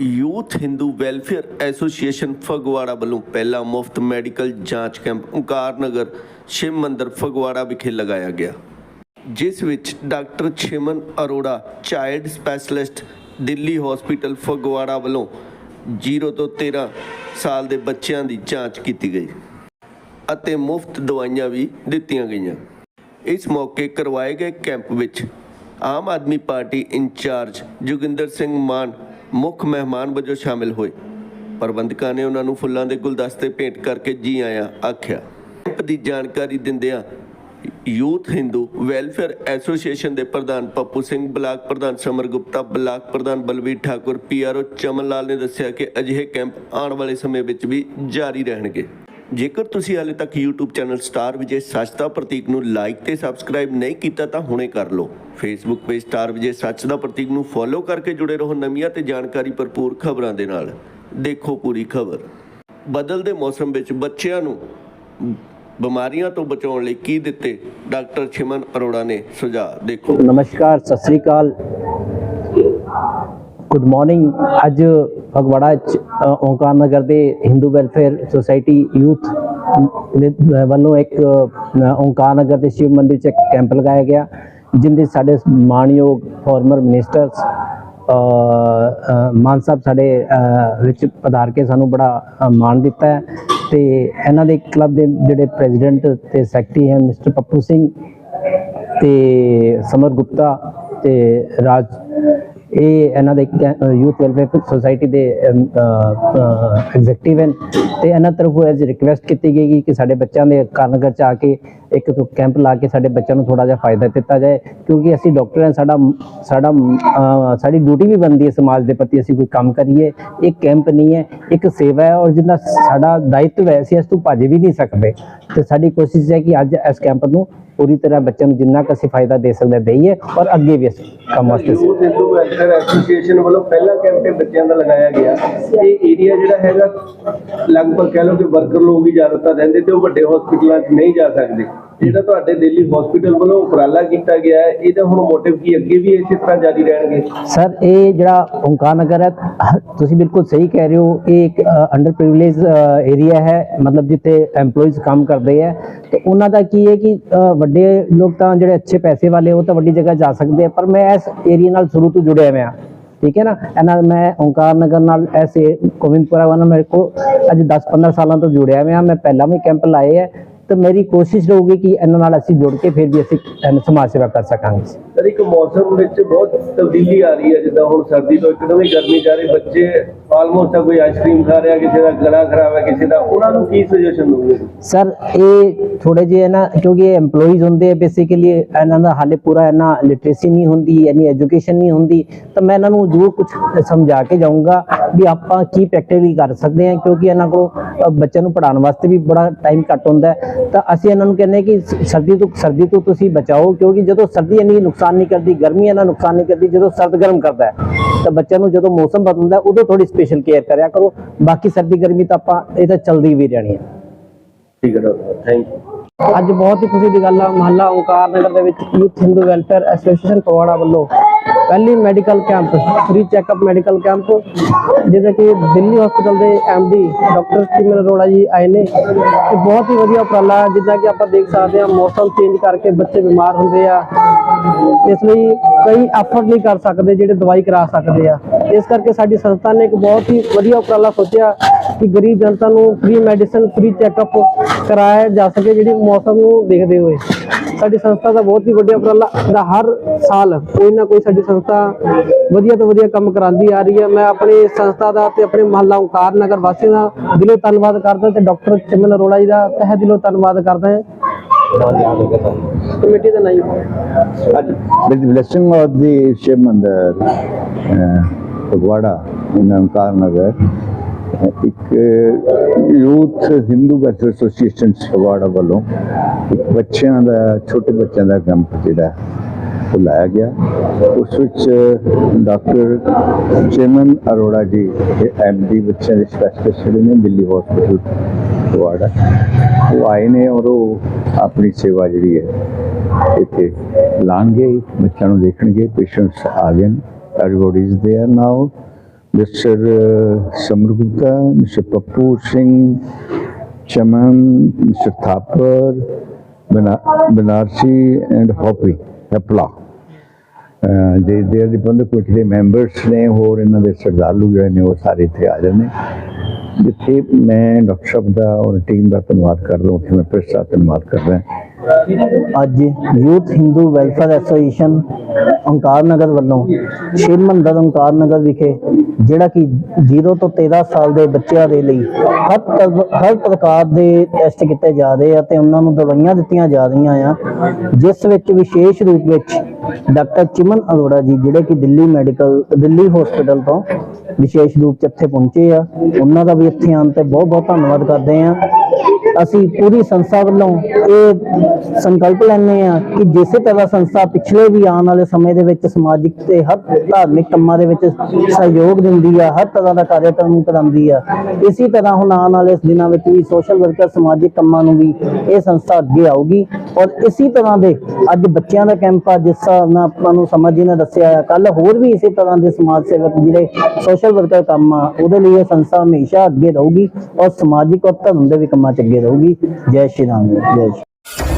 Youth Hindu welfare association Phagwara ਵੱਲੋਂ ਪਹਿਲਾ ਮੁਫਤ ਮੈਡੀਕਲ ਜਾਂਚ ਕੈਂਪ ਓਂਕਾਰ ਨਗਰ, ਸ਼ਿਵ ਮੰਦਰ ਫਗਵਾੜਾ ਵਿਖੇ ਲਗਾਇਆ ਗਿਆ। ਜਿਸ ਵਿੱਚ doctor Chiman Arora, child specialist Delhi hospital Phagwara ਵੱਲੋਂ 0 ਤੋਂ 13 ਸਾਲ ਦੇ ਬੱਚਿਆਂ ਦੀ ਜਾਂਚ ਕੀਤੀ ਗਈ ਅਤੇ ਮੁਫਤ ਦਵਾਈਆਂ ਵੀ ਦਿੱਤੀਆਂ ਗਈਆਂ। ਇਸ ਮੌਕੇ ਕਰਵਾਏ ਗਏ ਕੈਂਪ ਵਿੱਚ ਆਮ ਆਦਮੀ ਪਾਰਟੀ ਇੰਚਾਰਜ ਜੋਗਿੰਦਰ ਸਿੰਘ ਮਾਨ ਮੁੱਖ ਮਹਿਮਾਨ ਵਜੋਂ ਸ਼ਾਮਿਲ ਹੋਏ। ਪ੍ਰਬੰਧਕਾਂ ਨੇ ਉਹਨਾਂ ਨੂੰ ਫੁੱਲਾਂ ਦੇ ਗੁਲਦਸਤੇ ਭੇਂਟ ਕਰਕੇ ਜੀ ਆਇਆਂ ਆਖਿਆ। ਕੈਂਪ ਦੀ ਜਾਣਕਾਰੀ ਦਿੰਦਿਆਂ ਯੂਥ ਹਿੰਦੂ ਵੈਲਫੇਅਰ ਐਸੋਸੀਏਸ਼ਨ ਦੇ ਪ੍ਰਧਾਨ ਪੱਪੂ ਸਿੰਘ, ਬਲਾਕ ਪ੍ਰਧਾਨ ਸਮਰ ਗੁਪਤਾ, ਬਲਾਕ ਪ੍ਰਧਾਨ ਬਲਵੀਰ ਠਾਕੁਰ ਪੀਆਰਓ ਚਮਨ ਲਾਲ ਨੇ ਦੱਸਿਆ ਕਿ ਅਜਿਹੇ ਕੈਂਪ ਆਉਣ ਵਾਲੇ ਸਮੇਂ ਵਿੱਚ ਵੀ ਜਾਰੀ ਰਹਿਣਗੇ। ਜੇਕਰ ਤੁਸੀਂ ਹਾਲੇ ਤੱਕ YouTube ਚੈਨਲ ਸਟਾਰ ਵਿਜੇ ਸੱਚ ਦਾ ਪ੍ਰਤੀਕ ਨੂੰ ਲਾਈਕ ਤੇ ਸਬਸਕ੍ਰਾਈਬ ਨਹੀਂ ਕੀਤਾ ਤਾਂ ਹੁਣੇ ਕਰ ਲਓ। Facebook ਪੇਜ ਸਟਾਰ ਵਿਜੇ ਸੱਚ ਦਾ ਪ੍ਰਤੀਕ ਨੂੰ ਫੋਲੋ ਕਰਕੇ ਜੁੜੇ ਰਹੋ ਨਵੀਆਂ ਤੇ ਜਾਣਕਾਰੀ ਭਰਪੂਰ ਖਬਰਾਂ ਦੇ ਨਾਲ। ਦੇਖੋ ਪੂਰੀ ਖਬਰ। ਬਦਲਦੇ ਮੌਸਮ ਵਿੱਚ ਬੱਚਿਆਂ ਨੂੰ ਬਿਮਾਰੀਆਂ ਤੋਂ ਬਚਾਉਣ ਲਈ ਕੀ ਦਿੱਤੇ ਡਾਕਟਰ ਛਿਮਨ ਅਰੋੜਾ ਨੇ ਸੁਝਾਅ। ਦੇਖੋ। ਨਮਸਕਾਰ, ਸਤਿ ਸ੍ਰੀ ਅਕਾਲ। ਗੁੱਡ ਮਾਰਨਿੰਗ ਅੱਜ ਫਗਵਾੜਾ ਚ ਓਂਕਾਰ ਨਗਰ ਦੇ ਹਿੰਦੂ ਵੈਲਫੇਅਰ ਸੁਸਾਇਟੀ ਯੂਥ ਵੱਲੋਂ ਇੱਕ ਓਂਕਾਰ ਨਗਰ ਦੇ ਸ਼ਿਵ ਮੰਦਿਰ ਚ ਇੱਕ ਕੈਂਪ ਲਗਾਇਆ ਗਿਆ, ਜਿੰਦੇ ਸਾਡੇ ਮਾਨਯੋਗ ਫਾਰਮਰ ਮਿਨਿਸਟਰਸ ਮਾਨ ਸਾਹਿਬ ਸਾਡੇ ਵਿੱਚ ਪਧਾਰ ਕੇ ਸਾਨੂੰ ਬੜਾ ਮਾਣ ਦਿੱਤਾ ਹੈ ਤੇ ਇਹਨਾਂ ਦੇ ਕਲੱਬ ਦੇ ਜਿਹੜੇ ਪ੍ਰੈਜ਼ੀਡੈਂਟ ਤੇ ਸੈਕਟਰੀ ਹੈ ਮਿਸਟਰ ਪੱਪੂ ਸਿੰਘ ਤੇ ਸਮਰ ਗੁਪਤਾ ਤੇ ਰਾਜ ਇਹ ਇਹਨਾਂ ਦੇ ਯੂਥ ਵੈਲਫੇਅਰ ਸੁਸਾਇਟੀ ਦੇ ਐਗਜ਼ੈਕਟਿਵ ਹਨ ਤੇ ਇਹਨਾਂ ਤਰਫੋਂ ਐਜ ਰਿਕਵੈਸਟ ਕੀਤੀ ਗਈ ਕਿ ਸਾਡੇ ਬੱਚਿਆਂ ਦੇ ਕਾਰਨਗਰ ਚ ਆ ਕੇ ਇੱਕ ਕੈਂਪ ਲਾ ਕੇ ਸਾਡੇ ਬੱਚਿਆਂ ਨੂੰ ਥੋੜਾ ਜਿਹਾ ਫਾਇਦਾ ਦਿੱਤਾ ਜਾਏ, ਕਿਉਂਕਿ ਅਸੀਂ ਡਾਕਟਰ ਹਾਂ, ਸਾਡਾ ਸਾਡਾ ਸਾਡੀ ਡਿਊਟੀ ਵੀ ਬਣਦੀ ਹੈ ਸਮਾਜ ਦੇ ਪ੍ਰਤੀ, ਅਸੀਂ ਕੋਈ ਕੰਮ ਕਰੀਏ, ਇਹ ਕੈਂਪ ਨਹੀਂ ਹੈ, ਇੱਕ ਸੇਵਾ ਹੈ ਔਰ ਜਿੰਨਾ ਸਾਡਾ ਦਾਇਿਤਵ ਹੈ, ਅਸੀਂ ਇਸ ਤੋਂ ਭੱਜ ਵੀ ਨਹੀਂ ਸਕਦੇ। ਤੇ ਸਾਡੀ ਕੋਸ਼ਿਸ਼ ਹੈ ਕਿ ਅੱਜ ਇਸ ਕੈਂਪ ਨੂੰ ਪੂਰੀ ਤਰ੍ਹਾਂ ਬੱਚਿਆਂ ਨੂੰ ਜਿੰਨਾ ਕੁ ਅਸੀਂ ਫਾਇਦਾ ਦੇ ਸਕਦੇ ਹਾਂ ਦੇਈਏ ਔਰ ਅੱਗੇ ਵੀ ਇਸ ਕੰਮ ਵਾਸਤੇ ਅਸੀਂ- ਯੂਥ ਹਿੰਦੂ ਵੈਲਫੇਅਰ ਐਸੋਸੀਏਸ਼ਨ ਵੱਲੋਂ ਪਹਿਲਾ ਕੈਂਪ ਇਹ ਬੱਚਿਆਂ ਦਾ ਲਗਾਇਆ ਗਿਆ। ਇਹ ਏਰੀਆ ਜਿਹੜਾ ਹੈਗਾ ਲਗਭਗ ਕਹਿ ਲਓ ਕਿ ਵਰਕਰ ਲੋਕ ਹੀ ਜ਼ਿਆਦਾਤਰ ਰਹਿੰਦੇ ਤੇ ਉਹ ਵੱਡੇ ਹਸਪੀਟਲਾਂ 'ਚ ਨਹੀਂ ਜਾ ਸਕਦੇ। ਜਿਹੜਾ ਤੁਹਾਡੇ ਦਿੱਲੀ ਹਸਪੀਟਲ ਵੱਲੋਂ ਉਪਰਾਲਾ ਕੀਤਾ ਗਿਆ ਹੈ, ਇਹਦਾ ਹੁਣ ਮੋਟਿਵ ਕੀ ਅੱਗੇ ਵੀ ਇਸੇ ਤਰ੍ਹਾਂ ਜਾਰੀ ਰਹਿਣਗੇ? ਸਰ, ਇਹ ਜਿਹੜਾ ਓਂਕਾਰ ਨਗਰ ਹੈ, ਤੁਸੀਂ ਬਿਲਕੁਲ ਸਹੀ ਕਹਿ ਰਹੇ ਹੋ, ਇਹ ਇੱਕ ਅੰਡਰ ਪ੍ਰਿਵਿਲੇਜ ਏਰੀਆ ਹੈ, ਮਤਲਬ ਜਿੱਥੇ EMPLOYEES ਕੰਮ ਕਰਦੇ ਆ ਤੇ ਉਹਨਾਂ ਦਾ ਕੀ ਹੈ ਕਿ ਵੱਡੇ ਲੋਕ ਤਾਂ ਜਿਹੜੇ ਅੱਛੇ ਪੈਸੇ ਵਾਲੇ, ਉਹ ਤਾਂ ਵੱਡੀ ਜਗ੍ਹਾ ਜਾ ਸਕਦੇ ਆ, ਪਰ ਮੈਂ ਇਸ ਏਰੀਆ ਨਾਲ ਸ਼ੁਰੂ ਤੋਂ ਜੁੜਿਆ ਹੋਇਆ। ਠੀਕ ਹੈ ਨਾ? ਇਹਨਾਂ ਮੈਂ ਓਂਕਾਰ ਨਗਰ ਨਾਲ ਐਸੇ ਗੋਬਿੰਦਪੁਰਾ ਨਾਲ ਮੇਰੇ ਕੋ ਅੱਜ 10-15 ਸਾਲਾਂ ਤੋਂ ਜੁੜਿਆ ਹੋਇਆ, ਮੈਂ ਪਹਿਲਾਂ ਵੀ ਕੈਂਪ ਲਾਏ ਹੈ ਤੇ ਮੇਰੀ ਕੋਸ਼ਿਸ਼ ਰਹੂਗੀ ਕਿ ਇਹਨਾਂ ਨਾਲ ਅਸੀਂ ਜੁੜ ਕੇ ਫਿਰ ਵੀ ਅਸੀਂ ਸਮਾਜ ਸੇਵਾ ਕਰ ਸਕਾਂਗੇ। ਸਰ ਇੱਕ ਮੌਸਮ ਵਿੱਚ ਬਹੁਤ ਤਬਦੀਲੀ ਆ ਰਹੀ ਹੈ ਜਿੱਦਾਂ ਹੁਣ ਸਰਦੀ ਤੋਂ ਇੱਕਦਮ ਹੀ ਗਰਮੀ ਜਾ ਰਹੀ ਬੱਚੇ ਆਲਮੋਸਟ ਕੋਈ ਆਈਸਕ੍ਰੀਮ ਖਾ ਰਿਹਾ ਕਿਸੇ ਦਾ ਗਲਾ ਖਰਾਬ ਹੈ ਕਿਸੇ ਦਾ ਉਹਨਾਂ ਨੂੰ ਕੀ ਸੁਜੈਸ਼ਨ ਦੋਗੇ ਸਰ ਇਹ ਥੋੜੇ ਜਿਹੇ ਨਾ ਕਿਉਂਕਿ ਇਹ EMPLOYEES ਹੁੰਦੇ ਆ ਬੇਸਿਕਲੀ ਇਹਨਾਂ ਦਾ ਹਾਲੇ ਪੂਰਾ ਇਹਨਾਂ ਲਿਟਰੇਸੀ ਨਹੀਂ ਹੁੰਦੀ ਯਾਨੀ ਐਜੂਕੇਸ਼ਨ ਨਹੀਂ ਹੁੰਦੀ ਤਾਂ ਮੈਂ ਇਹਨਾਂ ਨੂੰ ਜ਼ਰੂਰ ਕੁਝ ਸਮਝਾ ਕੇ ਜਾਊਂਗਾ। ਵੀ ਆਪਾਂ ਕੀ ਪ੍ਰੈਕਟੀਕਲੀ ਕਰ ਸਕਦੇ ਹਾਂ ਕਿਉਂਕਿ ਇਹਨਾਂ ਕੋਲ ਬੱਚਿਆਂ ਨੂੰ ਪੜ੍ਹਾਉਣ ਵਾਸਤੇ ਵੀ ਬੜਾ ਟਾਈਮ ਘੱਟ ਹੁੰਦਾ ਤਾਂ ਅਸੀਂ ਇਹਨਾਂ ਨੂੰ ਕਹਿੰਦੇ ਕਿ ਸਰਦੀ ਤੋਂ ਸਰਦੀ ਤੋਂ ਤੁਸੀਂ ਬਚਾਓ ਕਿਉਂਕਿ ਜਦੋਂ ਸਰਦੀ ਇੰਨੀ ਨੁਕਸਾਨ ਨਹੀਂ ਕਰਦੀ ਗਰਮੀ ਇਹਨਾਂ ਨੁਕਸਾਨ ਨਹੀਂ ਕਰਦੀ ਜਦੋਂ ਸਰਦ ਗਰਮ ਕਰਦਾ ਹੈ ਤਾਂ ਬੱਚਿਆਂ ਨੂੰ ਜਦੋਂ ਮੌਸਮ ਬਦਲਦਾ ਉਦੋਂ ਥੋੜੀ ਸਪੈਸ਼ਲ ਕੇਅਰ ਕਰਿਆ ਕਰੋ। ਬਾਕੀ ਸਰਦੀ ਗਰਮੀ ਤਾਂ ਆਪਾਂ ਇਹ ਤਾਂ ਚੱਲਦੀ ਵੀ ਰਹਿਣੀ ਹੈ। ਠੀਕ ਹੈ ਡਾਕਟਰ ਥੈਂਕ ਯੂ ਅੱਜ ਬਹੁਤ ਹੀ ਖੁਸ਼ੀ ਦੀ ਗੱਲ ਆ ਮਹੱਲਾ ਓਂਕਾਰ ਨਗਰ ਦੇ ਵਿੱਚ youth Hindu welfare association Phagwara ਵੱਲੋਂ ਪਹਿਲੀ medical camp free checkup medical camp ਜਿਹਦੇ ਕਿ ਦਿੱਲੀ ਹਸਪੀਟਲ ਦੇ ਡੀ ਡਾਕਟਰ ਸਿਮਰ ਅਰੋੜਾ ਜੀ ਆਏ ਨੇ। ਇਹ ਬਹੁਤ ਹੀ ਵਧੀਆ ਉਪਰਾਲਾ ਹੈ ਜਿੱਦਾਂ ਕਿ ਆਪਾਂ ਦੇਖ ਸਕਦੇ ਹਾਂ, ਮੌਸਮ ਚੇਂਜ ਕਰਕੇ ਬੱਚੇ ਬਿਮਾਰ ਹੁੰਦੇ ਆ। ਇਸ ਲਈ ਕਈ ਐਫਰਟ ਨਹੀਂ ਕਰ ਸਕਦੇ ਜਿਹੜੇ ਦਵਾਈ ਕਰਾ ਸਕਦੇ ਆ। ਇਸ ਕਰਕੇ ਸਾਡੀ ਸੰਸਥਾ ਨੇ ਇੱਕ ਬਹੁਤ ਹੀ ਵਧੀਆ ਉਪਰਾਲਾ ਸੋਚਿਆ ਕਿ ਗਰੀਬ ਜਨਤਾ ਨੂੰ ਫ੍ਰੀ ਮੈਡੀਸਨ ਫ੍ਰੀ ਚੈੱਕਅਪ ਕਰਾਇਆ ਜਾ ਸਕੇ ਜਿਹੜੀ ਮੌਸਮ ਨੂੰ ਦੇਖਦੇ ਹੋਏ। ਸਾਡੀ ਸੰਸਥਾ ਦਾ ਬਹੁਤ ਹੀ ਵੱਡਾ ਉਪਰਾਲਾ ਦਾ ਹਰ ਸਾਲ ਕੋਈ ਨਾ ਕੋਈ ਸਾਡੀ ਸੰਸਥਾ ਵਧੀਆ ਤੋਂ ਵਧੀਆ ਕੰਮ ਕਰਾਉਂਦੀ ਆ ਰਹੀ ਹੈ। ਮੈਂ ਆਪਣੀ ਸੰਸਥਾ ਦਾ ਤੇ ਆਪਣੇ ਮਹੱਲਾ ਓਂਕਾਰ ਨਗਰ ਵਾਸੀਆਂ ਦਾ ਦਿਲੋਂ ਧੰਨਵਾਦ ਕਰਦਾ ਤੇ ਡਾਕਟਰ ਚਮਨ ਅਰੋੜਾ ਜੀ ਦਾ ਤਹਿ ਦਿਲੋਂ ਧੰਨਵਾਦ ਕਰਦਾ ਹਾਂ। ਕਮੇਟੀ ਦਾ ਨਾਮ with the blessing of the Shiv Mandir, uh, Pagwada in Ankar Nagar, uh, ਇੱਕ youth Hindu welfare association Phagwara ਵੱਲੋਂ ਇੱਕ ਬੱਚਿਆਂ ਦਾ ਛੋਟੇ ਬੱਚਿਆਂ ਦਾ ਕੈਂਪ ਜਿਹੜਾ ਉਹ ਲਾਇਆ ਗਿਆ ਉਸ ਵਿੱਚ ਡਾਕਟਰ ਚੇਮਨ ਅਰੋੜਾ ਜੀ ਇਹ ਐਮਡੀ ਬੱਚਿਆਂ ਦੇ ਸਪੈਸ਼ਲਿਸਟ ਜਿਹੜੇ ਨੇ ਦਿੱਲੀ ਹਸਪੀਟਲ ਫਗਵਾੜਾ ਉਹ ਆਏ ਨੇ ਔਰ ਉਹ ਆਪਣੀ ਸੇਵਾ ਜਿਹੜੀ ਹੈ ਇੱਥੇ ਲਾਣਗੇ ਬੱਚਿਆਂ ਨੂੰ ਦੇਖਣਗੇ ਪੇਸ਼ੈਂਟਸ ਆ ਗਏ everybody's there now mister Samar Gupta mister Pappu Singh Chaman mister Thapar Banarasi and ਹੋਪੀ ਹਪਲਾ ਦੇ ਦੇਰ ਦੀ ਬੰਦੇ ਕੁਝ ਦੇ ਮੈਂਬਰਸ ਨੇ ਹੋਰ ਇਹਨਾਂ ਦੇ ਸਰਦਾਲੂ ਜਿਹੜੇ ਨੇ ਉਹ ਸਾਰੇ ਇੱਥੇ ਆ ਜਾਂਦੇ ਜਿੱਥੇ ਮੈਂ ਡਾਕਟਰ ਸਾਹਿਬ ਦਾ ਔਰ ਟੀਮ ਦਾ ਧੰਨਵਾਦ ਕਰਦਾ ਉੱਥੇ ਮੈਂ ਪ੍ਰੈਸ ਦਾ ਧੰਨਵਾਦ ਕਰਦਾ ਅੱਜ youth Hindu welfare association Onkar Nagar ਵੱਲੋਂ ਸ਼ਿਵ ਮੰਦਰ ਓੰਕਾਰ ਨਗਰ ਵਿਖੇ, ਜਿਹੜਾ ਕਿ 0 ਤੋਂ 13 ਸਾਲ ਦੇ ਬੱਚਿਆਂ ਦੇ ਲਈ ਹਰ ਹਰ ਪ੍ਰਕਾਰ ਦੇ ਟੈਸਟ ਕੀਤੇ ਜਾ ਰਹੇ ਆ ਤੇ ਉਹਨਾਂ ਨੂੰ ਦਵਾਈਆਂ ਦਿੱਤੀਆਂ ਜਾ ਰਹੀਆਂ ਆ, ਜਿਸ ਵਿੱਚ ਵਿਸ਼ੇਸ਼ ਰੂਪ ਵਿੱਚ ਡਾਕਟਰ ਚਿਮਨ ਅਰੋੜਾ ਜੀ, ਜਿਹੜੇ ਕਿ ਦਿੱਲੀ ਮੈਡੀਕਲ, ਦਿੱਲੀ ਹਸਪੀਟਲ ਤੋਂ ਵਿਸ਼ੇਸ਼ ਰੂਪ ਚ ਇੱਥੇ ਪਹੁੰਚੇ ਆ, ਉਹਨਾਂ ਦਾ ਵੀ ਇੱਥੇ ਆਉਣ ਤੇ ਬਹੁਤ ਬਹੁਤ ਧੰਨਵਾਦ ਕਰਦੇ ਆ ਅਸੀਂ ਪੂਰੀ ਸੰਸਥਾ ਵੱਲੋਂ ਇਹ ਸੰਕਲਪ ਲੈਂਦੇ ਆ ਕਿ ਜਿਸੇ ਤਰ੍ਹਾਂ ਸੰਸਥਾ ਪਿਛਲੇ ਵੀ ਆਉਣ ਵਾਲੇ ਸਮੇਂ ਦੇ ਵਿੱਚ ਸਮਾਜਿਕ ਤੇ ਹਰ ਧਾਰਮਿਕ ਕੰਮਾਂ ਦੇ ਵਿੱਚ ਸਹਿਯੋਗ ਦਿੰਦੀ ਆ, ਹਰ ਤਰ੍ਹਾਂ ਦਾ ਕਾਰਜਕ੍ਰਮ ਕਰਾਉਂਦੀ ਆ, ਇਸੇ ਤਰ੍ਹਾਂ ਹੁਣ ਆਉਣ ਵਾਲੇ ਦਿਨਾਂ ਵਿੱਚ ਵੀ ਸੋਸ਼ਲ ਵਰਕਰ ਸਮਾਜਿਕ ਕੰਮਾਂ ਨੂੰ ਵੀ ਇਹ ਸੰਸਥਾ ਅੱਗੇ ਆਊਗੀ। ਔਰ ਇਸੇ ਤਰ੍ਹਾਂ ਦੇ ਅੱਜ ਬੱਚਿਆਂ ਦਾ ਕੈਂਪ ਆ, ਜਿਸ ਹਿਸਾਬ ਨਾਲ ਆਪਾਂ ਨੂੰ ਸਮਝ ਜੀ ਨੇ ਦੱਸਿਆ ਆ ਕੱਲ ਹੋਰ ਵੀ ਇਸੇ ਤਰ੍ਹਾਂ ਦੇ ਸਮਾਜ ਸੇਵਕ ਜਿਹੜੇ ਸੋਸ਼ਲ ਵਰਕਰ ਕੰਮ ਆ, ਉਹਦੇ ਲਈ ਇਹ ਸੰਸਥਾ ਹਮੇਸ਼ਾ ਅੱਗੇ ਰਹੂਗੀ ਔਰ ਸਮਾਜਿਕ ਔਰ ਧਰਮ ਦੇ ਵੀ ਕੰਮਾਂ 'ਚ ਅੱਗੇ ਰਹੂਗੀ। ਜੈ ਸ਼੍ਰੀ ਰਾਮ, ਜੈ ਸ਼੍ਰੀ